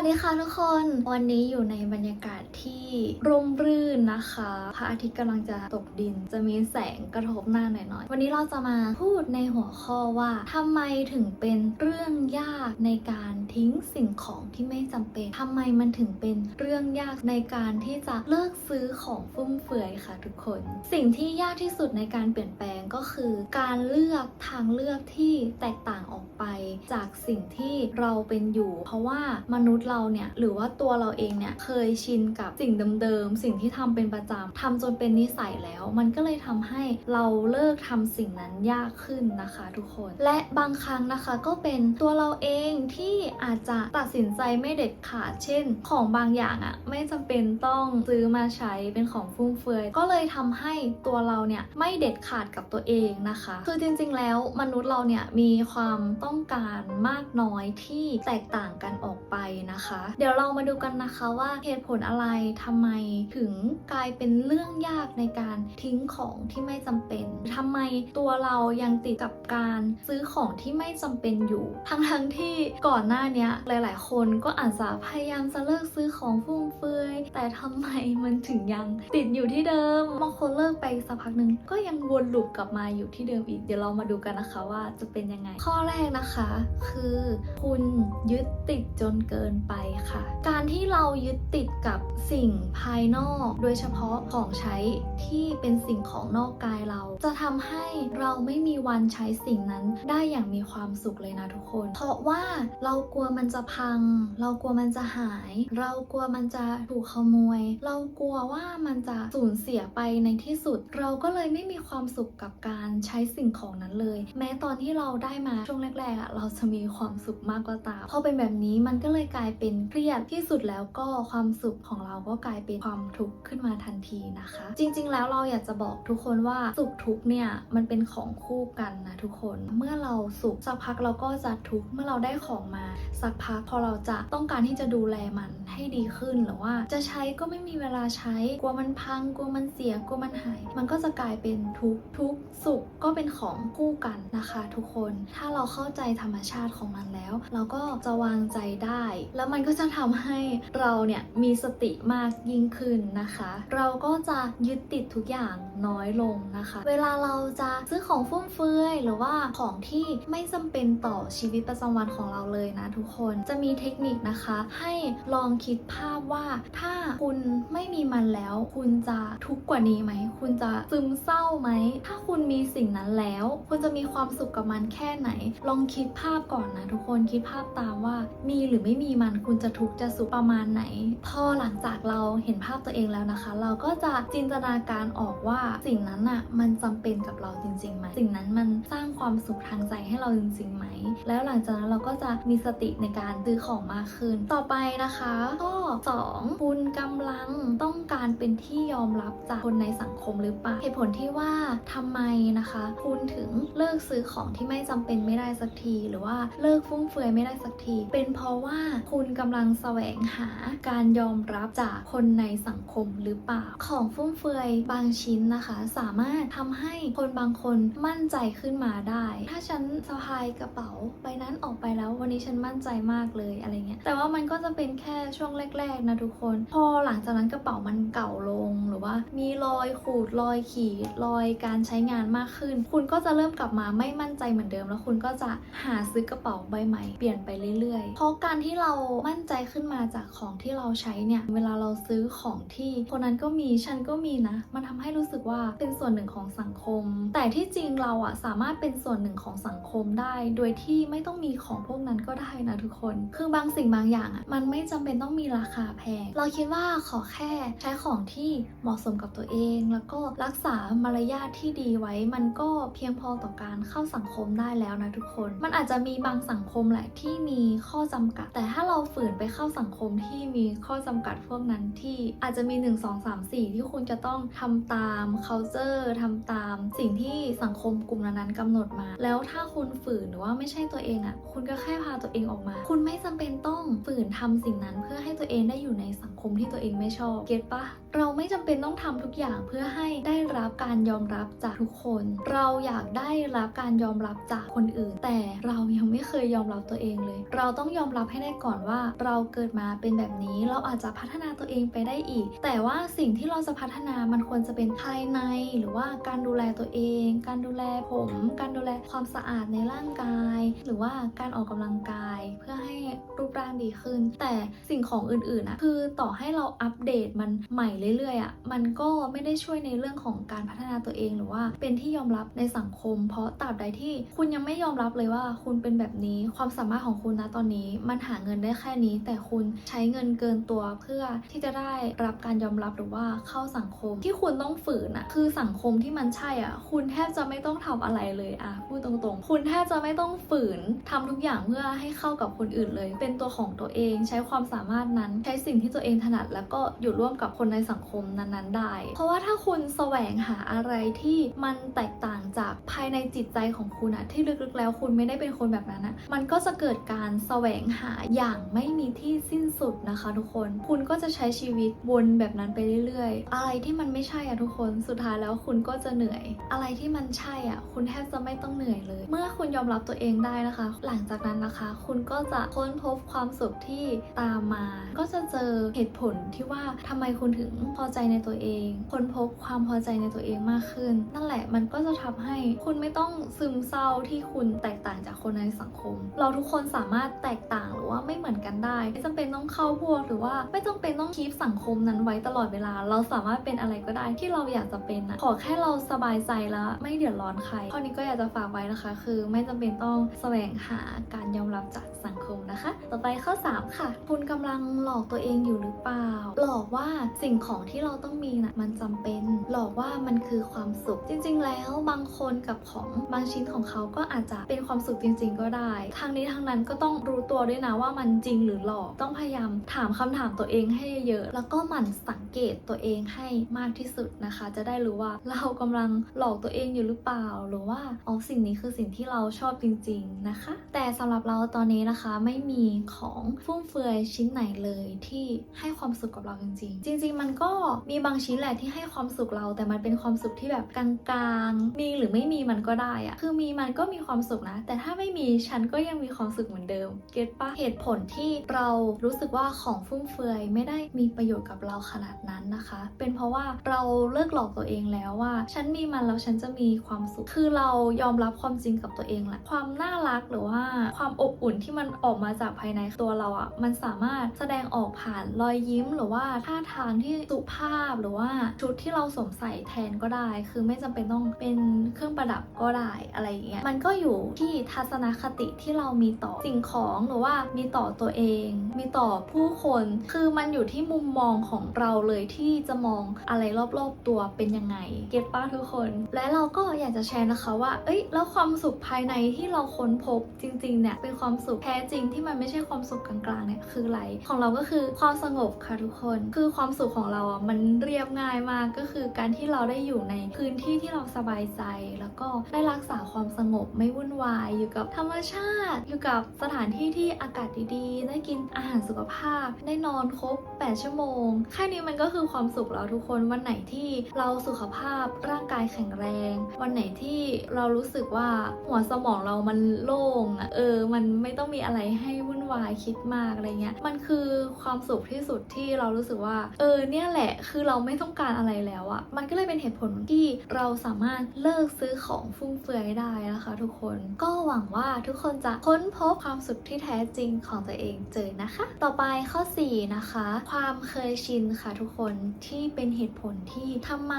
วัสดีค่ะทุกคน วันนี้อยู่ในบรรยากาศที่ร่มรื่นนะคะพระอาทิตย์กำลังจะตกดิน จะมีแสงกระทบหน้าหน่อยๆ วันนี้เราจะมาพูดในหัวข้อว่าทำไมถึงเป็นเรื่องยากในการทิ้งสิ่งของที่ไม่จำเป็นทำไมมันถึงเป็นเรื่องยากในการที่จะเลิกซื้อของฟุ่มเฟือยค่ะ ทุกคน สิ่งที่ยากที่สุดในการเปลี่ยนแปลงก็คือ การเลือกทางเลือกที่แตกต่างออกไป จากสิ่งที่เราเป็นอยู่ เพราะว่ามนุษย์เราเนี่ยหรือว่าตัวเราเองเนี่ยเคยชินกับสิ่งเดิมๆสิ่งที่ทำเป็นประจำทำจนเป็นนิสัยแล้ว มันก็เลยทำให้เราเลิกทำสิ่งนั้นยากขึ้นนะคะ ทุกคน และบางครั้งนะคะก็เป็นตัวเราเองที่อาจจะตัดสินใจไม่เด็ดขาด เช่น ของบางอย่างอะไม่จำเป็นต้องซื้อมาใช้เป็นของฟุ่มเฟือยก็เลยทำให้ตัวเราเนี่ยไม่เด็ดขาดกับตัวเองนะคะ คือจริงๆแล้วมนุษย์เราเนี่ยมีความต้องการมากน้อยที่แตกต่างกันออกไปนะคะ เดี๋ยวเรามาดูกันนะคะว่าเหตุผลอะไรทำไมถึงกลายเป็นเรื่องยากในการทิ้งของที่ไม่จำเป็นทำไมตัวเรายังติดกับการซื้อของที่ไม่จำเป็นอยู่ ทั้งๆที่ก่อนหน้านี้หลาย ๆ คนก็อาจจะพยายามจะเลิกซื้อของฟุ่มเฟือยแต่ทำไมมันถึงยังติดอยู่ที่เดิมบางคนเลิกไปสักพักหนึ่งก็ยังวนลูปกลับมาอยู่ที่เดิมอีกเดี๋ยวเรามาดูกันนะคะว่าจะเป็นยังไง ข้อแรกนะคะ คือ คุณยึดติดจนเกินไปค่ะ การที่เรายึดติดกับสิ่งภายนอก โดยเฉพาะของใช้ที่เป็นสิ่งของนอกกายเรา จะทำให้เราไม่มีวันใช้สิ่งนั้นได้อย่างมีความสุขเลยนะทุกคน เพราะว่าเรากลัวมันจะพัง เรากลัวมันจะหาย เรากลัวมันจะถูกขโมย เรากลัวว่ามันจะสูญเสียไปในที่สุด เราก็เลยไม่มีความสุขกับการใช้สิ่งของนั้นเลย แม้ตอนที่เราได้มาช่วงแรกๆอะเราจะมีความสุขมากก็ตามพอเป็นแบบนี้มันก็เลยกลายเป็นเครียดที่สุดแล้วก็ความสุขของเราก็กลายเป็นความทุกข์ขึ้นมาทันทีนะคะ จริง ๆ แล้วเราอยากจะบอกทุกคนว่าสุขทุกข์เนี่ยมันเป็นของคู่กันนะทุกคนเมื่อเราสุขสักพักเราก็จะทุกข์เมื่อเราได้ของมา สักพักพอเราจะต้องการที่จะดูแลมันให้ดีขึ้นหรือว่าจะใช้ก็ไม่มีเวลาใช้กลัวมันพังกลัวมันเสียกลัวมันหาย มันก็จะกลายเป็นทุกข์ทุกข์สุขก็เป็นของคู่กันนะคะ ทุกคนถ้าเราเข้าใจธรรมชาติของมันแล้ว เราก็จะวางใจได้แล้วมันก็จะทำให้เราเนี่ยมีสติมากยิ่งขึ้นนะคะ เราก็จะยึดติดทุกอย่างน้อยลงนะคะ เวลาเราจะซื้อของฟุ่มเฟือยหรือว่าของที่ไม่จำเป็นต่อชีวิตประจำวันของเราเลยนะทุกคนจะมีเทคนิคนะคะ ให้ลองคิดภาพว่าถ้าคุณไม่มีมันแล้ว คุณจะทุกข์กว่านี้ไหม คุณจะซึมเศร้าไหม ถ้าคุณมีสิ่งนั้นแล้ว คุณจะมีความสุขกับมันแค่ไหน ลองคิดภาพก่อนนะทุกคนคิดภาพตามว่ามีหรือไม่มีมันคุณจะทุกข์จะสุขประมาณไหน พอหลังจากเราเห็นภาพตัวเองแล้วนะคะ เราก็จะจินตนาการออกว่าสิ่งนั้นอะมันจำเป็นกับเราจริงๆไหมสิ่งนั้นมันสร้างความสุขทางใจให้เราจริงๆไหม แล้วหลังจากนั้นเราก็จะมีสติในการซื้อของมากขึ้น ต่อไปนะคะข้อ2คุณกำลังต้องการเป็นที่ยอมรับจากคนในสังคมหรือเปล่าเหตุผลที่ว่าทำไมนะคะ คุณถึงเลิกซื้อของที่ไม่จำเป็นไม่ได้สักที หรือว่าเลิกฟุ่มเฟือยไม่ได้สักที เป็นเพราะว่าคุณณกำลังแสวงหาการยอมรับจากคนในสังคมหรือเปล่า ของฟุ่มเฟือยบางชิ้นนะคะ สามารถทำให้คนบางคนมั่นใจขึ้นมาได้ ถ้าฉันสะพายกระเป๋าใบนั้นออกไปแล้ว วันนี้ฉันมั่นใจมากเลยอะไรเงี้ย แต่ว่ามันก็จะเป็นแค่ช่วงแรก ๆ นะทุกคน พอหลังจากนั้นกระเป๋ามันเก่าลงหรือว่า มีรอยขูดรอยขีดรอยการใช้งานมากขึ้น คุณก็จะเริ่มกลับมาไม่มั่นใจเหมือนเดิม แล้วคุณก็จะหาซื้อกระเป๋าใบใหม่เปลี่ยนไปเรื่อยๆ เพราะการที่เรามั่นใจขึ้นมาจากของที่เราใช้เนี่ย เวลาเราซื้อของที่คนนั้นก็มีฉันก็มีนะ มันทำให้รู้สึกว่าเป็นส่วนหนึ่งของสังคม แต่ที่จริงเราอะสามารถเป็นส่วนหนึ่งของสังคมได้ โดยที่ไม่ต้องมีของพวกนั้นก็ได้นะทุกคน คือบางสิ่งบางอย่างอะมันไม่จำเป็นต้องมีราคาแพง เราคิดว่าขอแค่ใช้ของที่เหมาะสมกับตัวเอง แล้วก็รักษามารยาทที่ดีไว้ มันก็เพียงพอต่อการเข้าสังคมได้แล้วนะทุกคน มันอาจจะมีบางสังคมแหละที่มีข้อจำกัด แต่ถ้าเราราฝืนไปเข้าสังคมที่มีข้อจำกัดพวกนั้นที่อาจจะมี 1 2 3 4 ที่คุณจะต้องทำตาม culture ทำตาม สิ่งที่สังคมกลุ่มนั้นๆกำหนดมา แล้วถ้าคุณฝืนหรือว่าไม่ใช่ตัวเองอะ่ะ คุณก็แค่พาตัวเองออกมา คุณไม่จำเป็นต้องฝืนทำสิ่งนั้น เพื่อให้ตัวเองได้อยู่ในสังคมที่ตัวเองไม่ชอบเก็ตปะเราไม่จำเป็นต้องทำทุกอย่างเพื่อให้ได้รับการยอมรับจากทุกคน เราอยากได้รับการยอมรับจากคนอื่น แต่เรายังไม่เคยยอมรับตัวเองเลย เราต้องยอมรับให้ได้ก่อนว่าเราเกิดมาเป็นแบบนี้เราอาจจะพัฒนาตัวเองไปได้อีก แต่ว่าสิ่งที่เราจะพัฒนามันควรจะเป็นภายใน หรือว่าการดูแลตัวเอง การดูแลผม การดูแลความสะอาดในร่างกาย หรือว่าการออกกำลังกายเพื่อให้รูปร่างดีขึ้น แต่สิ่งของอื่นๆอะคือต่อให้เราอัปเดตมันใหม่เรื่อยๆอะมันก็ไม่ได้ช่วยในเรื่องของการพัฒนาตัวเองหรือว่าเป็นที่ยอมรับในสังคม เพราะตราบใดที่คุณยังไม่ยอมรับเลยว่าคุณเป็นแบบนี้ความสามารถของคุณนะตอนนี้มันหาเงินได้แค่นี้ แต่คุณใช้เงินเกินตัวเพื่อที่จะได้รับการยอมรับหรือว่าเข้าสังคมที่คุณต้องฝืนอะคือสังคมที่มันใช่อะคุณแทบจะไม่ต้องทำอะไรเลยอะพูดตรงๆ คุณแทบจะไม่ต้องฝืนทำทุกอย่างเพื่อให้เข้ากับคนอื่นเลย เป็นตัวของตัวเองใช้ความสามารถนั้นใช้สิ่งที่ตัวเองถนัด แล้วก็อยู่ร่วมกับคนในสังคมนั้นๆได้ เพราะว่าถ้าคุณแสวงหาอะไรที่มันแตกต่างจากภายในจิตใจของคุณอะที่ลึกๆแล้วคุณไม่ได้เป็นคนแบบนั้นอะมันก็จะเกิดการแสวงหาอย่างไม่มีที่สิ้นสุดนะคะทุกคน คุณก็จะใช้ชีวิตวนแบบนั้นไปเรื่อยๆ อะไรที่มันไม่ใช่อะทุกคน สุดท้ายแล้วคุณก็จะเหนื่อย อะไรที่มันใช่อะคุณแทบจะไม่ต้องเหนื่อยเลย เมื่อคุณยอมรับตัวเองได้นะคะ หลังจากนั้นนะคะ คุณก็จะค้นพบความสุขที่ตามมา ก็จะเจอเหตุผลที่ว่าทำไมคุณถึงพอใจในตัวเอง ค้นพบความพอใจในตัวเองมากขึ้น นั่นแหละมันก็จะทำให้คุณไม่ต้องซึมเศร้าที่คุณแตกต่างจากคนในสังคม เราทุกคนสามารถแตกต่างหรือว่าไม่เหมือนกันได้ ไม่จำเป็นต้องเข้าพวกหรือว่าไม่จำเป็นต้องคีปสังคมนั้นไว้ตลอดเวลา เราสามารถเป็นอะไรก็ได้ที่เราอยากจะเป็นนะขอแค่เราสบายใจแล้ว ไม่เดือดร้อนใครข้อนี้ก็อยากจะฝากไว้นะคะ คือไม่จำเป็นต้องแสวงหาการยอมรับจากสังคมนะคะ ต่อไปข้อ 3 ค่ะ คุณกำลังหลอกตัวเองอยู่หรือเปล่า หลอกว่าสิ่งของที่เราต้องมีนะ่ะมันจำเป็น หลอกว่ามันคือความสุข จริง ๆ แล้วบางคนกับของบางชิ้นของเขาก็อาจจะเป็นความสุขจริง ๆ ก็ได้ ทางนี้ทางนั้นก็ต้องรู้ตัวด้วยนะว่ามันจริงหรือหลอก ต้องพยายามถามคำถามตัวเองให้เยอะๆแล้วก็หมั่นสังเกตตัวเองให้มากที่สุดนะคะ จะได้รู้ว่าเรากำลังหลอกตัวเองอยู่หรือเปล่า หรือว่าอ๋อสิ่งนี้คือสิ่งที่เราชอบจริง ๆนะคะ แต่สำหรับเราตอนนี้นะคะไม่มีของฟุ่มเฟือยชิ้นไหนเลยที่ให้ความสุขกับเราจริง ๆ จริง ๆ มันก็มีบางชิ้นแหละที่ให้ความสุขเรา แต่มันเป็นความสุขที่แบบกลางๆ มีหรือไม่มีมันก็ได้อะคือมีมันก็มีความสุขนะ แต่ถ้าไม่มีฉันก็ยังมีความสุขเหมือนเดิม เก็ตปะเหตุผลที่เรารู้สึกว่าของฟุ่มเฟือยไม่ได้มีประโยชน์กับเราขนาดนั้นนะคะ เป็นเพราะว่าเราเลิกหลอกตัวเองแล้วว่า ฉันมีมันแล้วฉันจะมีความสุข คือเรายอมรับความจริงกับตัวเองแหละ ความน่ารักหรือว่าความอบอุ่นที่มันออกมาจากภายในตัวเราอะ่ะ มันสามารถแสดงออกผ่านรอยยิ้ม หรือว่าท่าทางที่สุภาพหรือว่าชุดที่เราสวมใส่แทนก็ได้ คือไม่จำเป็นต้องเป็นเครื่องประดับก็ได้อะไรอย่างเงี้ย มันก็อยู่ที่ทัศนคติที่เรามีต่อสิ่งของหรือว่ามีต่อตัวเอง มีต่อผู้คน คือมันอยู่ที่มุมมองของเราเลยที่จะมองอะไรรอบๆตัวเป็นยังไง เก็ตป้าทุกคน และเราก็อยากจะแชร์นะคะว่า เอ้ย แล้วความสุขภายในที่เราค้นพบจริงๆเนี่ย เป็นความสุขแท้จริงที่มันไม่ใช่ความสุขกลางๆเนี่ย คืออะไร ของเราก็คือความสงบค่ะทุกคน คือความสุขของเราอะ มันเรียบง่ายมาก ก็คือการที่เราได้อยู่ในพื้นที่ที่เราสบายใจ แล้วก็ได้รักษาความสงบไม่วุ่นวาย อยู่กับธรรมชาติ อยู่กับสถานที่ที่อากาศดี ได้กินอาหารสุขภาพ ได้นอนครบ 8 ชั่วโมง แค่นี้มันก็คือความสุขแล้วทุกคน วันไหนที่เราสุขภาพร่างกายแข็งแรง วันไหนที่เรารู้สึกว่าหัวสมองเรามันโล่งเออ มันไม่ต้องมีอะไรให้วุ่น วายคิดมากอะไรเงี้ย มันคือความสุขที่สุดที่เรารู้สึกว่า เออเนี่ยแหละ คือเราไม่ต้องการอะไรแล้วอะมันก็เลยเป็นเหตุผลที่เราสามารถเลิกซื้อของฟุ่มเฟือยได้นะคะทุกคน ก็หวังว่าทุกคนจะค้นพบความสุขที่แท้จริงของตัวเองเจอนะคะ ต่อไปข้อ 4 นะคะ ความเคยชินค่ะทุกคนที่เป็นเหตุผลที่ทำไม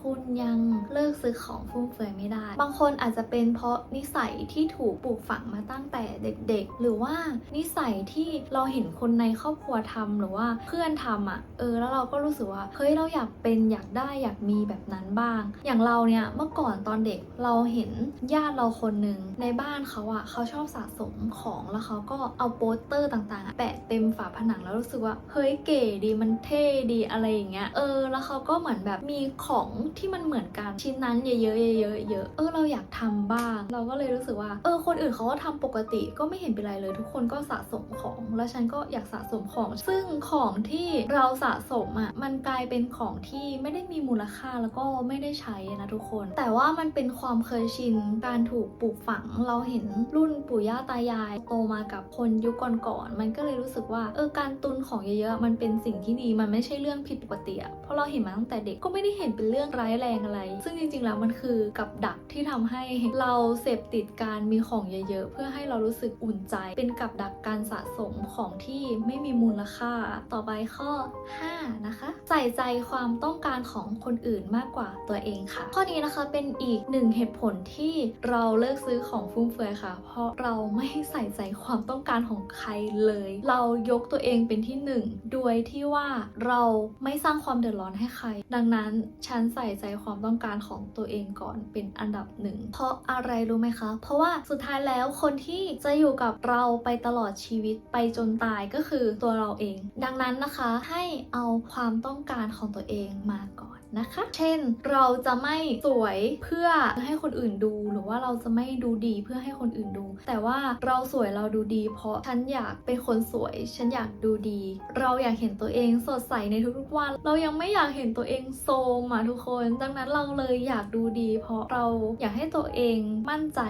คุณยังเลิกซื้อของฟุ่มเฟือยไม่ได้ บางคนอาจจะเป็นเพราะนิสัยที่ถูกปลูกฝังมาตั้งแต่เด็ก ๆ หรือว่านิสัยที่เราเห็นคนในครอบครัวทำหรือว่าเพื่อนทำอะเออแล้วเราก็รู้สึกว่าเฮ้ยเราอยากเป็นอยากได้อยากมีแบบนั้นบ้าง อย่างเราเนี่ยเมื่อก่อนตอนเด็กเราเห็นญาติเราคนหนึ่งในบ้านเขาอะเขาชอบสะสมของแล้วเขาก็เอาโปสเตอร์ต่างๆ แปะเต็มฝาผนังแล้วรู้สึกว่าเฮ้ยเก๋ดีมันเท่ดีอะไรอย่างเงี้ยเออ แล้วเขาก็เหมือนแบบมีของที่มันเหมือนกันชิ้นนั้นเยอะๆเยอะๆเยอะๆเออเราอยากทำบ้าง เราก็เลยรู้สึกว่า เออคนอื่นเขาก็ทำปกติก็ไม่เห็นเป็นไรเลย ทุกคนก็สะสมของ แล้วฉันก็อยากสะสมของ ซึ่งของที่เราสะสมอะ่ะมันกลายเป็นของที่ไม่ได้มีมูลค่าแล้วก็ไม่ได้ใช้นะทุกคน แต่ว่ามันเป็นความเคยชินการถูกปลูกฝังเราเห็นรุ่นปู่ย่าตายายโตมากับคนยุคก่อนๆมันก็เลยรู้สึกว่าเออการตุนของเยอะๆมันเป็นสิ่งที่ดีมันไม่ใช่เรื่องผิดปกติอะเพราะเราเห็นมาตั้งแต่เด็กก็ไม่ได้เห็นเป็นเรื่องร้ายแรงอะไร ซึ่งจริงๆแล้วมันคือกับดักที่ทำให้เราเสพติดการมีของเยอะๆ เพื่อให้เรารู้สึกอุ่นใจเป็นกับดักการการสะสมของที่ไม่มีมูลค่า ต่อไปข้อ 5 นะคะ ใส่ใจความต้องการของคนอื่นมากกว่าตัวเองค่ะ ข้อนี้นะคะเป็นอีกหนึ่งเหตุผลที่เราเลิกซื้อของฟุ่มเฟือยค่ะ เพราะเราไม่ใส่ใจความต้องการของใครเลย เรายกตัวเองเป็นที่หนึ่งโดยที่ว่าเราไม่สร้างความเดือดร้อนให้ใคร ดังนั้นฉันใส่ใจความต้องการของตัวเองก่อนเป็นอันดับหนึ่งเพราะอะไรรู้ไหมคะ เพราะว่าสุดท้ายแล้วคนที่จะอยู่กับเราไปตลอดชีวิตไปจนตายก็คือตัวเราเอง ดังนั้นนะคะให้เอาความต้องการของตัวเองมาก่อนนะคะ เช่นเราจะไม่สวยเพื่อให้คนอื่นดู หรือว่าเราจะไม่ดูดีเพื่อให้คนอื่นดู แต่ว่าเราสวยเราดูดี เพราะฉันอยากเป็นคนสวย ฉันอยากดูดี เราอยากเห็นตัวเองสดใสในทุกๆวัน เรายังไม่อยากเห็นตัวเองโซมอะทุกคน ดังนั้นเราเลยอยากดูดี เพราะเราอยากให้ตัวเองมั่นใจ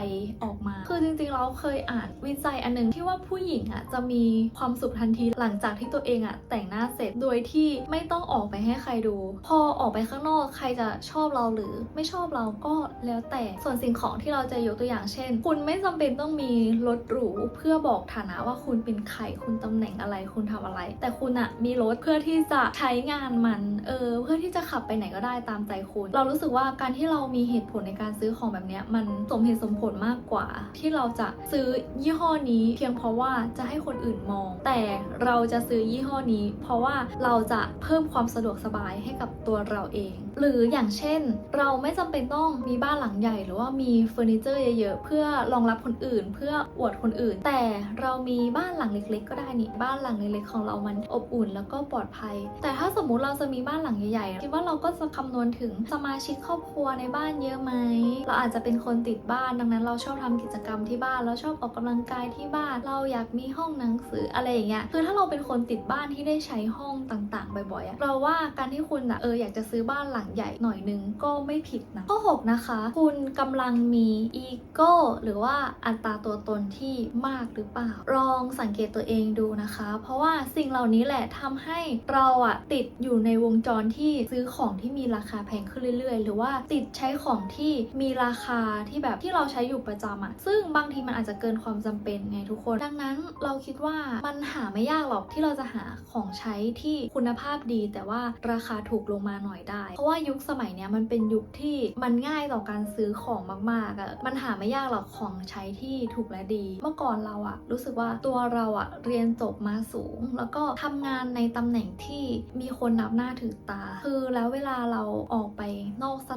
ออกมา คือจริงๆเราเคยอ่านวิจัยอันหนึ่งที่ว่าผู้หญิงอะจะมีความสุขทันทีหลังจากที่ตัวเองอะแต่งหน้าเสร็จโดยที่ไม่ต้องออกไปให้ใครดู พอออกไปข้างนอกใครจะชอบเราหรือไม่ชอบเราก็แล้วแต่ส่วนสิ่งของที่เราจะยกตัวอย่างเช่น คุณไม่จำเป็นต้องมีรถหรูเพื่อบอกฐานะว่าคุณเป็นใครคุณตำแหน่งอะไรคุณทำอะไร แต่คุณอะมีรถเพื่อที่จะใช้งานมันเออเพื่อที่จะขับไปไหนก็ได้ตามใจคุณ เรารู้สึกว่าการที่เรามีเหตุผลในการซื้อของแบบนี้มันสมเหตุสมผลมากกว่า ที่เราจะซื้อยี่ห้อนี้ เพียงเพราะว่าจะให้คนอื่นมอง แต่เราจะซื้อยี่ห้อนี้ เพราะว่าเราจะเพิ่มความสะดวกสบายให้กับตัวเราเอง หรืออย่างเช่น เราไม่จำเป็นต้องมีบ้านหลังใหญ่ หรือว่ามีเฟอร์นิเจอร์เยอะๆเพื่อรองรับคนอื่น เพื่ออวดคนอื่น แต่เรามีบ้านหลังเล็ก ๆ ก็ได้นี่บ้านหลังเล็กๆของเรามันอบอุ่นแล้วก็ปลอดภัย แต่ถ้าสมมุติเราจะมีบ้านหลังใหญ่ๆคิดว่าเราก็จะคำนวณถึงสมาชิกครอบครัวในบ้านเยอะไหมเราอาจจะเป็นคนติดบ้านดังนั้น เราชอบทำกิจกรรมที่บ้านเราชอบออกกำลังกายที่บ้านเราอยากมีห้องหนังสืออะไรอย่างเงี้ยคือถ้าเราเป็นคนติดบ้านที่ได้ใช้ห้องต่างๆ บ่อยๆอะเราว่าการที่คุณอะเอออยากจะซื้อบ้านหลังใหญ่หน่อยนึงก็ไม่ผิดนะข้อ6นะคะ คุณกำลังมีอีโก้หรือว่าอัตราตัวตนที่มากหรือเปล่า ลองสังเกตตัวเองดูนะคะ เพราะว่าสิ่งเหล่านี้แหละทำให้เราอะติดอยู่ในวงจรที่ซื้อของที่มีราคาแพงขึ้นเรื่อยๆ หรือว่าติดใช้ของที่มีราคาที่แบบที่เราใช้อยู่ประจำอะซึ่งบางทีมันอาจจะเกินความจำเป็นไงทุกคน ดังนั้นนั้นเราคิดว่ามันหาไม่ยากหรอกที่เราจะหาของใช้ที่คุณภาพดีแต่ว่าราคาถูกลงมาหน่อยได้ เพราะว่ายุคสมัยเนี้ยมันเป็นยุคที่มันง่ายต่อการซื้อของมากๆอะมันหาไม่ยากหรอกของใช้ที่ถูกและดี เมื่อก่อนเราอะรู้สึกว่าตัวเราอะเรียนจบมาสูง แล้วก็ทำงานในตำแหน่งที่มีคนนับหน้าถือตา คือแล้วเวลาเราออกไปนอกส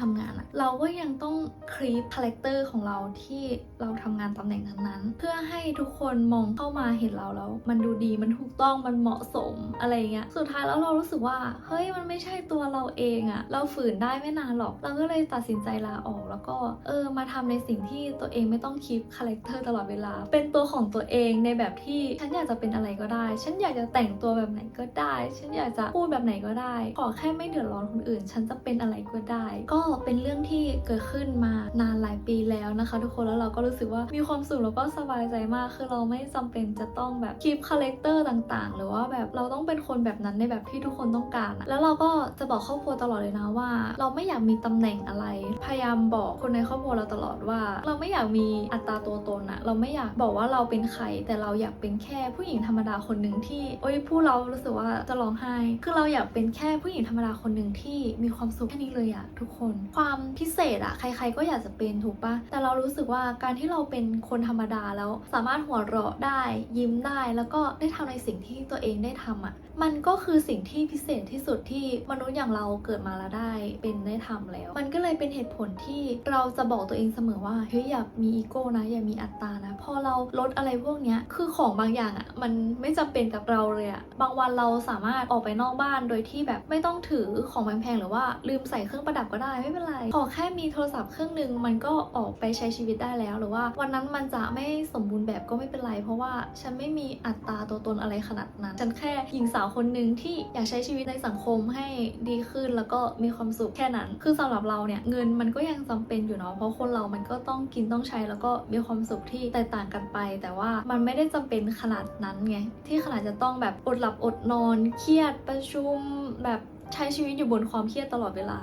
ที่ทำงานอะเราก็ยังต้องคลีปคาแรคเตอร์ของเราที่เราทำงานตำแหน่งนั้นๆ เพื่อให้ทุกคนมองเข้ามาเห็นเราแล้ว มันดูดีมันถูกต้องมันเหมาะสมอะไรเงี้ยสุดท้ายแล้วเรารู้สึกว่าเฮ้ยมันไม่ใช่ตัวเราเองอะเราฝืนได้ไม่นานหรอก เราก็เลยตัดสินใจลาออกแล้วก็เออมาทำในสิ่งที่ตัวเองไม่ต้องคีปคาแรคเตอร์ตลอดเวลา เป็นตัวของตัวเองในแบบที่ฉันอยากจะเป็นอะไรก็ได้ ฉันอยากจะแต่งตัวแบบไหนก็ได้ ฉันอยากจะพูดแบบไหนก็ได้ ขอแค่ไม่เดือดร้อนคนอื่น ฉันจะเป็นอะไรก็ได้ ก็เป็นเรื่องที่เกิดขึ้นมานานหลายปีแล้วนะคะ ทุกคนแล้วเราก็รู้สึกว่ามีความสุขแล้วก็สบายใจมาก คือเราไม่จำเป็นจะต้องแบบคีปคาแรคเตอร์ต่างๆ หรือว่าแบบเราต้องเป็นคนแบบนั้นในแบบที่ทุกคนต้องการอะแล้วเราก็จะบอกครอบครัวตลอดเลยนะว่า เราไม่อยากมีตำแหน่งอะไร พยายามบอกคนในครอบครัวเราตลอดว่า เราไม่อยากมีอัตราตัวตนอะเราไม่อยากบอกว่าเราเป็นใคร แต่เราอยากเป็นแค่ผู้หญิงธรรมดาคนหนึ่งที่โอ้ยพูดเรารู้สึกว่าจะร้องไห้คือเราอยากเป็นแค่ผู้หญิงธรรมดาคนหนึ่งที่มีความสุขแค่นี้เลยอะทุกคนความพิเศษอะใคร ๆ ก็อยากจะเป็นถูกปะแต่เรารู้สึกว่าการที่เราเป็นคนธรรมดาแล้วสามารถหัวเราะได้ยิ้มได้แล้วก็ได้ทำในสิ่งที่ตัวเองได้ทำอะมันก็คือสิ่งที่พิเศษที่สุดที่มนุษย์อย่างเราเกิดมาแล้วได้เป็นได้ทำแล้ว มันก็เลยเป็นเหตุผลที่เราจะบอกตัวเองเสมอว่าเฮ้ยอย่ามีอีโก้นะอย่ามีอัตตานะพอเราลดอะไรพวกเนี้ยคือของบางอย่างอะมันไม่จำเป็นกับเราเลยอะ่ะบางวันเราสามารถออกไปนอกบ้านโดยที่แบบไม่ต้องถือของแพงๆหรือว่าลืมใส่เครื่องประดับก็ได้ไม่เป็นไร ขอแค่มีโทรศัพท์เครื่องหนึ่งมันก็ออกไปใช้ชีวิตได้แล้ว หรือว่าวันนั้นมันจะไม่สมบูรณ์แบบก็ไม่เป็นไร เพราะว่าฉันไม่มีอัตราตัวตนอะไรขนาดนั้น ฉันแค่หญิงสาวคนหนึ่งที่อยากใช้ชีวิตในสังคมให้ดีขึ้นแล้วก็มีความสุขแค่นั้น คือสำหรับเราเนี่ยเงินมันก็ยังจำเป็นอยู่เนาะเพราะคนเรามันก็ต้องกินต้องใช้แล้วก็มีความสุขที่แตกต่างกันไป แต่ว่ามันไม่ได้จำเป็นขนาดนั้นไงที่ขนาดจะต้องแบบอดหลับอดนอน เครียดประชุมแบบใช้ชีวิตอยู่บนความเครียดตลอดเวลา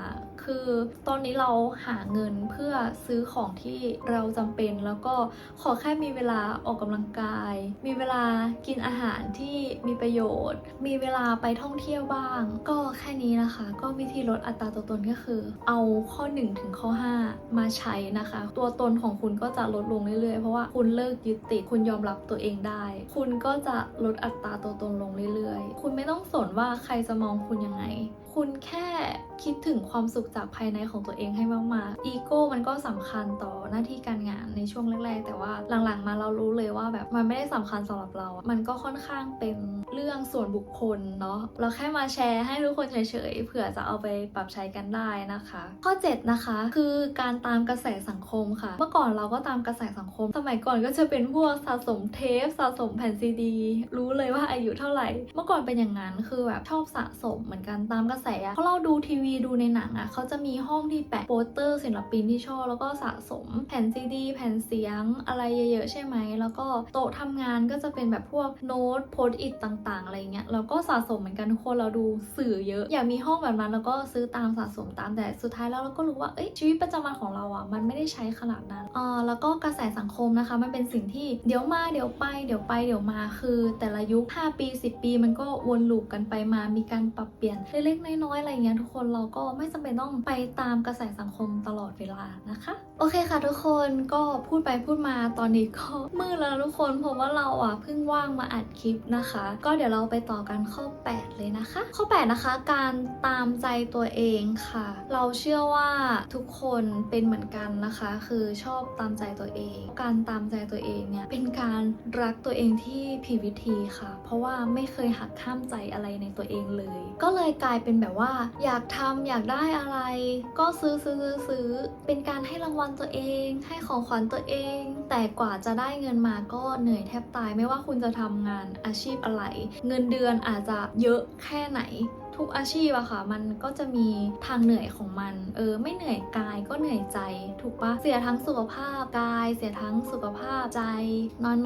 คือตอนนี้เราหาเงินเพื่อซื้อของที่เราจำเป็น แล้วก็ขอแค่มีเวลาออกกำลังกาย มีเวลากินอาหารที่มีประโยชน์ มีเวลาไปท่องเที่ยวบ้าง ก็แค่นี้นะคะ ก็วิธีลดอัตราตัวตนก็คือ เอาข้อ 1 ถึงข้อ 5 มาใช้นะคะ ตัวตนของคุณก็จะลดลงเรื่อยๆ เพราะว่าคุณเลิกยึดติดคุณยอมรับตัวเองได้ คุณก็จะลดอัตราตัวตนลงเรื่อยๆ คุณไม่ต้องสนว่าใครจะมองคุณยังไง คุณแค่คิดถึงความสุขจากภายในของตัวเองให้มากๆอีโก้มันก็สำคัญต่อหน้าที่การงานในช่วงแรก ๆ แต่ว่าหลังๆมาเรารู้เลยว่าแบบมันไม่ได้สำคัญสำหรับเรา มันก็ค่อนข้างเป็นเรื่องส่วนบุคคลเนาะเราแค่มาแชร์ให้ทุกคนเฉยๆเผื่อจะเอาไปปรับใช้กันได้นะคะ ข้อ 7 นะคะคือการตามกระแสสังคมค่ะ เมื่อก่อนเราก็ตามกระแสสังคม สมัยก่อนก็จะเป็นพวกสะสมเทปสะสมแผ่นซีดี รู้เลยว่าอายุเท่าไหร่ เมื่อก่อนเป็นอย่างนั้นคือแบบชอบสะสมเหมือนกันตามกระแสอะเพราะเราดูทีวีดูในหนังอะเขาจะมีห้องที่แปะโปสเตอร์ศิลปินที่ชอบแล้วก็สะสมแผ่นซีดีแผ่นเสียงอะไรเยอะๆใช่ไหมแล้วก็โต๊ะทำงานก็จะเป็นแบบพวกโน้ตโพสต์อิทต่างๆ อะไรเงี้ยเราก็สะสมเหมือนกันทุกคนเราดูสื่อเยอะ อยากมีห้องแบบนั้นแล้วก็ซื้อตามสะสมตามแต่สุดท้ายแล้วเราก็รู้ว่าเอ้ยชีวิตประจำวันของเราอะมันไม่ได้ใช้ขนาดนั้นอ่าแล้วก็กระแสสังคมนะคะ มันเป็นสิ่งที่เดี๋ยวมาเดี๋ยวไปเดี๋ยวไปเดี๋ยวมาคือ แต่ละยุค 5 ปี 10 ปี มันก็วนลูปกันไปมามีการปรับเปลี่ยนเล็กๆน้อยๆอะไรเงี้ยทุกคนเราก็ไม่จำเป็นต้องไปตามกระแสสังคมตลอดเวลานะคะ โอเคค่ะทุกคนก็พูดไปพูดมาตอนนี้ก็มืดแล้วทุกคนเพราะว่าเราอะเพิ่งว่างมาอัดคลิปนะคะก็เดี๋ยวเราไปต่อกันข้อ 8 เลยนะคะ ข้อ 8 นะคะ การตามใจตัวเองค่ะ เราเชื่อว่าทุกคนเป็นเหมือนกันนะคะ คือชอบตามใจตัวเอง การตามใจตัวเองเนี่ยเป็นการ รักตัวเองที่ผิดวิธีค่ะ เพราะว่าไม่เคยหักข้ามใจอะไรในตัวเองเลย ก็เลยกลายเป็นแบบว่า อยากทำอยากได้อะไร ก็ซื้อซื้อซื้อซื้อเป็นการให้รางวัลตัวเอง ให้ของขวัญตัวเอง แต่กว่าจะได้เงินมาก็เหนื่อยแทบตายไม่ว่าคุณจะทำงานอาชีพอะไร เงินเดือนอาจจะเยอะแค่ไหน ทุกอาชีพอะค่ะ มันก็จะมีทางเหนื่อยของมัน เออ ไม่เหนื่อยกายก็เหนื่อยใจ ถูกปะเสียทั้งสุขภาพกาย เสียทั้งสุขภาพใจ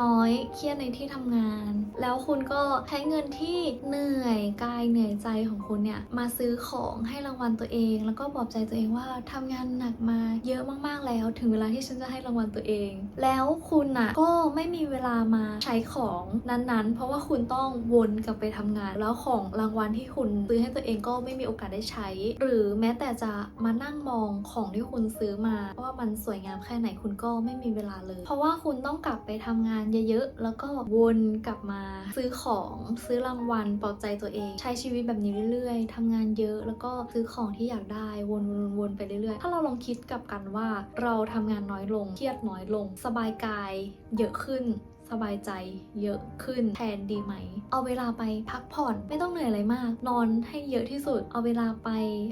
น้อยๆ เครียดในที่ทำงาน แล้วคุณก็ใช้เงินที่เหนื่อยกายเหนื่อยใจของคุณเนี่ย มาซื้อของให้รางวัลตัวเอง แล้วก็ปลอบใจตัวเองว่าทำงานหนักมาเยอะมากๆแล้ว ถึงเวลาที่ฉันจะให้รางวัลตัวเอง แล้วคุณน่ะก็ไม่มีเวลามาใช้ของนั้นๆ เพราะว่าคุณต้องวนกลับไปทำงาน แล้วของรางวัลที่คุณซื้อให้ตัวเองก็ไม่มีโอกาสได้ใช้ หรือแม้แต่จะมานั่งมองของที่คุณซื้อมาว่ามันสวยงามแค่ไหนคุณก็ไม่มีเวลาเลย เพราะว่าคุณต้องกลับไปทำงานเยอะๆ แล้วก็วนกลับมาซื้อของซื้อรางวัลปลอบใจตัวเอง ใช้ชีวิตแบบนี้เรื่อยๆทำงานเยอะแล้วก็ซื้อของที่อยากได้วนๆๆไปเรื่อยๆ ถ้าเราลองคิดกลับกันว่าเราทำงานน้อยลงเครียดน้อยลง สบายกายเยอะขึ้น สบายใจเยอะขึ้นแทนดีไหม เอาเวลาไปพักผ่อนไม่ต้องเหนื่อยอะไรมาก นอนให้เยอะที่สุด เอาเวลาไป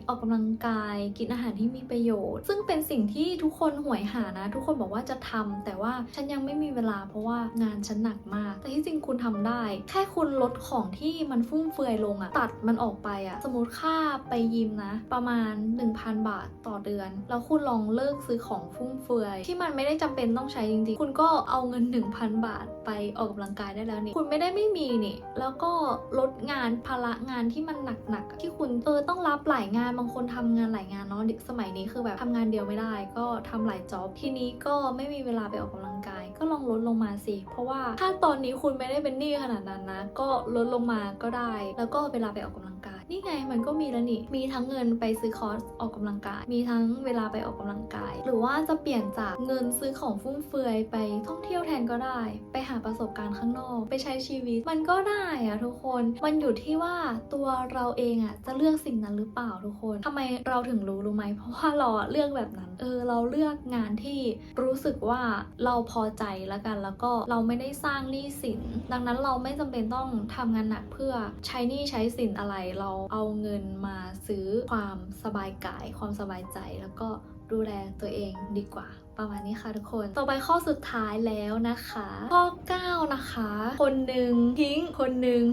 ออกกำลังกาย กินอาหารที่มีประโยชน์ ซึ่งเป็นสิ่งที่ทุกคนหวยหานะ ทุกคนบอกว่าจะทำแต่ว่าฉันยังไม่มีเวลาเพราะว่างานฉันหนักมาก แต่ที่จริงคุณทำได้ แค่คุณลดของที่มันฟุ่มเฟือยลงอะตัดมันออกไปอะสมมติค่าไปยิมนะ ประมาณ 1,000 บาทต่อเดือน แล้วคุณลองเลิกซื้อของฟุ่มเฟือย ที่มันไม่ได้จำเป็นต้องใช้จริงๆ คุณก็เอาเงิน 1,000 บาทไปออกกำลังกายได้แล้วนี่คุณไม่ได้ไม่มีนี่ แล้วก็ลดงานภาระงานที่มันหนักๆที่คุณเออต้องรับหลายงานบางคนทำงานหลายงานเนาะเด็กสมัยนี้คือแบบทำงานเดียวไม่ได้ ก็ทำหลายจ็อบทีนี้ก็ไม่มีเวลาไปออกกำลังกาย ก็ลองลดลงมาสิเพราะว่าถ้าตอนนี้คุณไม่ได้เป็นหนี้ขนาดนั้นนะก็ลดลงมาก็ได้ แล้วก็เวลาไปออกกำลังกาย นี่ไงมันก็มีแล้วนี่ มีทั้งเงินไปซื้อคอร์สออกกำลังกาย มีทั้งเวลาไปออกกำลังกาย หรือว่าจะเปลี่ยนจากเงินซื้อของฟุ่มเฟือยไปท่องเที่ยวแทนก็ได้ ไปหาประสบการณ์ข้างนอก ไปใช้ชีวิต มันก็ได้อะทุกคน มันอยู่ที่ว่าตัวเราเองอะจะเลือกสิ่งนั้นหรือเปล่าทุกคนทำไมเราถึงรู้รู้ไหม เพราะว่าเราเลือกแบบนั้น เออ เราเลือกงานที่รู้สึกว่าเราพอใจแล้วกัน แล้วก็เราไม่ได้สร้างหนี้สิน ดังนั้นเราไม่จำเป็นต้องทำงานหนักเพื่อใช้หนี้ใช้สินอะไร เราเอาเงินมาซื้อความสบายกาย ความสบายใจแล้วก็ดูแลตัวเองดีกว่าประมาณนี้ค่ะทุกคน ต่อไปข้อสุดท้ายแล้วนะคะ ข้อ 9 นะคะ คนหนึ่งทิ้งคนหนึ่ง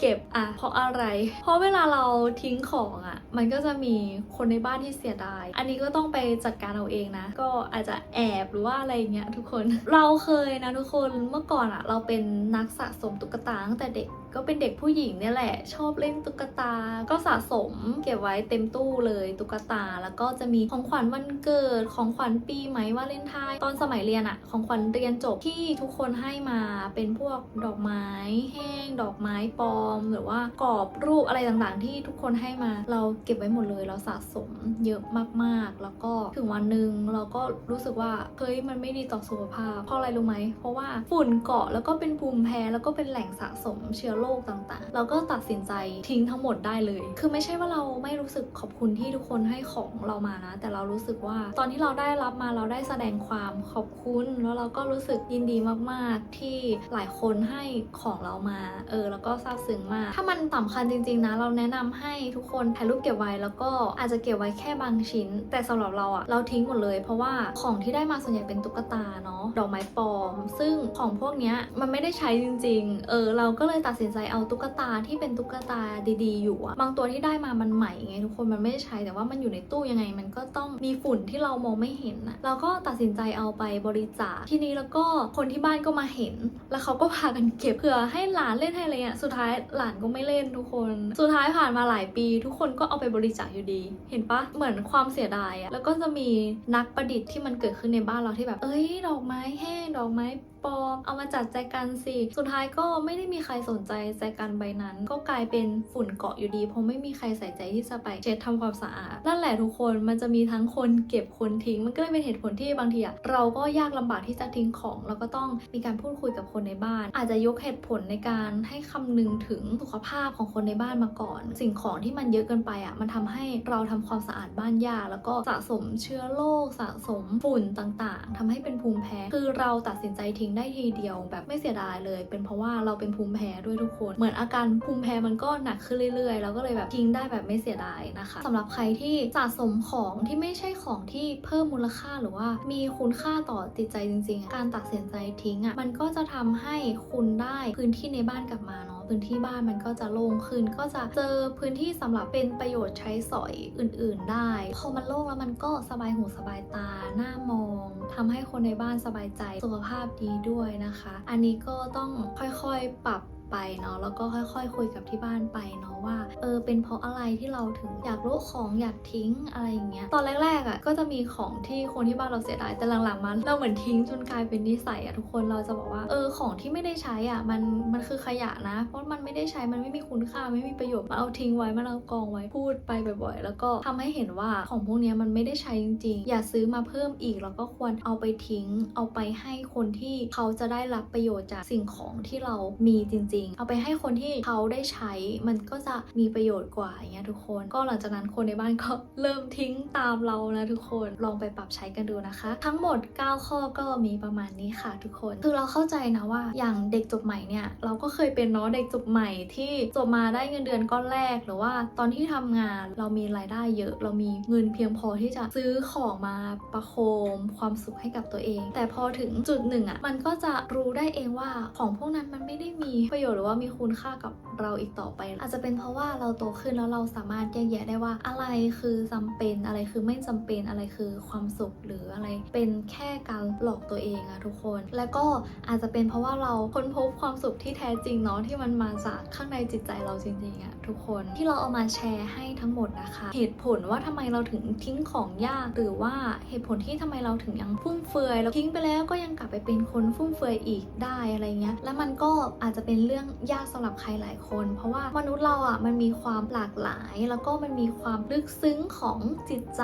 เก็บอะเพราะอะไร เพราะเวลาเราทิ้งของอะมันก็จะมีคนในบ้านที่เสียดาย อันนี้ก็ต้องไปจัดการเอาเองนะ ก็อาจจะแอบหรือว่าอะไรอย่างเงี้ยทุกคน เราเคยนะทุกคน เมื่อก่อนอะเราเป็นนักสะสมตุ๊กตาตั้งแต่เด็ก ก็เป็นเด็กผู้หญิงเนี่ยแหละ ชอบเล่นตุ๊กตา ก็สะสมเก็บไว้เต็มตู้เลยตุ๊กตา แล้วก็จะมีของขวัญวันเกิดของขวัญปีใหม่วาเลนไทน์ตอนสมัยเรียนอะของขวัญเรียนจบที่ทุกคนให้มาเป็นพวกดอกไม้แห้ง ดอกไม้ปลอม หรือว่ากรอบรูปอะไรต่างๆ ที่ทุกคนให้มา เราเก็บไว้หมดเลยเราสะสมเยอะมากๆ แล้วก็ถึงวันหนึ่งเราก็รู้สึกว่าเฮ้ยมันไม่ดีต่อสุขภาพเพราะอะไรรู้ไหมเพราะว่าฝุ่นเกาะแล้วก็เป็นภูมิแพ้แล้วก็เป็นแหล่งสะสมเชื้อโรคต่างๆ เราก็ตัดสินใจทิ้งทั้งหมดได้เลย คือไม่ใช่ว่าเราไม่รู้สึกขอบคุณที่ทุกคนให้ของเรามานะ แต่เรารู้สึกว่าตอนที่เราได้รับมาเราได้แสดงความขอบคุณ แล้วเราก็รู้สึกยินดีมากๆ ที่หลายคนให้ของเรามา เออ แล้วก็ซาบซึ้งมาก ถ้ามันสำคัญจริง ๆ นะ เราแนะนำให้ทุกคนถ่ายรูปเก็บไว้ แล้วก็อาจจะเก็บไว้แค่บางชิ้น แต่สำหรับเราอะเราทิ้งหมดเลย เพราะว่าของที่ได้มาส่วนใหญ่เป็นตุ๊กตาเนาะ ดอกไม้ปลอม ซึ่งของพวกเนี้ยมันไม่ได้ใช้จริง ๆ เออ เราก็เลยตัดสินใจเอาตุ๊กตาที่เป็นตุ๊กตาดีๆ อยู่อะบางตัวที่ได้มามันใหม่ไงทุกคนมันไม่ได้ใช้แต่ว่ามันอยู่ในตู้ยังไง มันก็ต้องมีฝุ่นที่เรามองไม่เห็นนะเราก็ตัดสินใจเอาไปบริจาคทีนี้แล้วก็คนที่บ้านก็มาเห็น แล้วเขาก็พากันเก็บเผื่อให้หลานเล่นให้อะไรเงี้ยสุดท้ายหลานก็ไม่เล่นทุกคน สุดท้ายผ่านมาหลายปี ทุกคนก็เอาไปบริจาคอยู่ดี เห็นปะเหมือนความเสียดายอะแล้วก็จะมีนักประดิษฐ์ที่มันเกิดขึ้นในบ้านเราที่แบบ เอ้ยดอกไม้แห้งดอกไม้ปลอม เอามาจัดแจกันสิ สุดท้ายก็ไม่ได้มีใครสนใจแจกันใบนั้น ก็กลายเป็นฝุ่นเกาะอยู่ดี เพราะไม่มีใครใส่ใจที่จะไปเช็ดทำความสะอาด นั่นแหละทุกคน มันจะมีทั้งคนเก็บคนทิ้ง มันก็เลยเป็นเหตุผลที่บางทีอะเราก็ยากลำบากที่จะทิ้งของ แล้วก็ต้องมีการพูดคุยกับคนในบ้าน อาจจะยกเหตุผลในการให้คำนึงถึงสุขภาพของคนในบ้านมาก่อน สิ่งของที่มันเยอะเกินไปอะมันทำให้เราทำความสะอาดบ้านยาก แล้วก็สะสมเชื้อโรค สะสมฝุ่นต่างๆทำให้เป็นภูมิแพ้ คือเราตัดสินใจทิ้งได้ทีเดียวแบบไม่เสียดายเลย เป็นเพราะว่าเราเป็นภูมิแพ้ด้วยทุกคน เหมือนอาการภูมิแพ้มันก็หนักขึ้นเรื่อยๆ แล้วก็เลยแบบทิ้งได้แบบไม่เสียดายนะคะสำหรับใครที่สะสมของที่ไม่ใช่ของที่เพิ่มมูลค่าหรือว่ามีคุณค่าต่อจิตใจจริง ๆ การตัดสินใจทิ้งอะ่ะมันก็จะทำให้คุณได้พื้นที่ในบ้านกลับมาเนาะพื้นที่บ้านมันก็จะโล่งขึ้น ก็จะเจอพื้นที่สำหรับเป็นประโยชน์ใช้สอยอื่น ๆ ได้ พอมันโล่งแล้วมันก็สบายหูสบายตาหน้ามองทำให้คนในบ้านสบายใจสุขภาพดีด้วยนะคะ อันนี้ก็ต้องค่อยๆปรับ ไปเนาะแล้วก็ค่อยๆคุยกับที่บ้านไปเนาะว่าเออเป็นเพราะอะไรที่เราถึงอยากรู้ของอยากทิ้งอะไรอย่างเงี้ยตอนแรกๆอะ่ะก็จะมีของที่คนที่บ้านเราเสียดายแต่หลังๆมาเราเหมือนทิ้งจนกลายเป็นนิสัยอะ่ะทุกคนเราจะบอกว่าเออของที่ไม่ได้ใช้อะ่ะมันมันคือขยะนะ เพราะมันไม่ได้ใช้มันไม่มีคุณค่าไม่มีประโยชน์มาเอาทิ้งไว้มาเอากองไว้พูดไปบ่อยๆ แล้วก็ทำให้เห็นว่าของพวกเนี้ยมันไม่ได้ใช้จริงๆ อย่าซื้อมาเพิ่มอีกแล้วก็ควรเอาไปทิ้ง เอาไปให้คนที่เขาจะได้รับประโยชน์จากสิ่งของที่เรามีจริงๆเอาไปให้คนที่เขาได้ใช้ มันก็จะมีประโยชน์กว่าอย่างเงี้ยทุกคน ก็หลังจากนั้นคนในบ้านก็เริ่มทิ้งตามเรานะทุกคนลองไปปรับใช้กันดูนะคะ ทั้งหมด 9 ข้อก็มีประมาณนี้ค่ะ ทุกคนคือเราเข้าใจนะว่าอย่างเด็กจบใหม่เนี่ยเราก็เคยเป็นเนาะเด็กจบใหม่ที่จบมาได้เงินเดือนก้อนแรก หรือว่าตอนที่ทำงานเรามีรายได้เยอะ เรามีเงินเพียงพอที่จะซื้อของมาประโคมความสุขให้กับตัวเอง แต่พอถึงจุดหนึ่งอะ่ะมันก็จะรู้ได้เองว่าของพวกนั้นมันไม่ได้มีประโยชน์หรือว่ามีคุณค่ากับเราอีกต่อไป อาจจะเป็นเพราะว่าเราโตขึ้นแล้วเราสามารถแยกแยะได้ว่าอะไรคือจำเป็นอะไรคือไม่จำเป็นอะไรคือความสุขหรืออะไรเป็นแค่การหลอกตัวเองอะทุกคน และก็อาจจะเป็นเพราะว่าเราค้นพบความสุขที่แท้จริงเนาะที่มันมาจากข้างในจิตใจเราจริงๆอะทุกคนที่เราเอามาแชร์ให้ทั้งหมดนะคะ เหตุผลว่าทำไมเราถึงทิ้งของยาก หรือว่าเหตุผลที่ทำไมเราถึงยังฟุ่มเฟือยแล้วทิ้งไปแล้วก็ยังกลับไปเป็นคนฟุ่มเฟือยอีกได้อะไรเงี้ยและมันก็อาจจะเป็นเรื่องรื่องยากสำหรับใครหลายคน เพราะว่ามนุษย์เราอะมันมีความหลากหลาย แล้วก็มันมีความลึกซึ้งของจิตใจ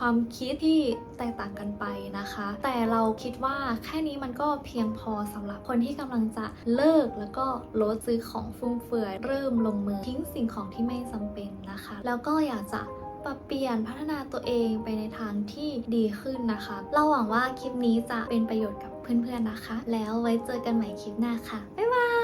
ความคิดที่แตกต่างกันไปนะคะ แต่เราคิดว่าแค่นี้มันก็เพียงพอสำหรับคนที่กำลังจะเลิกแล้วก็ลดซื้อของฟุ่มเฟือยเริ่มลงมือทิ้งสิ่งของที่ไม่จำเป็นนะคะ แล้วก็อยากจะปรับเปลี่ยนพัฒนาตัวเองไปในทางที่ดีขึ้นนะคะ เราหวังว่าคลิปนี้จะเป็นประโยชน์กับเพื่อนๆนะคะ แล้วไว้เจอกันใหม่คลิปหน้าค่ะ บ๊ายบาย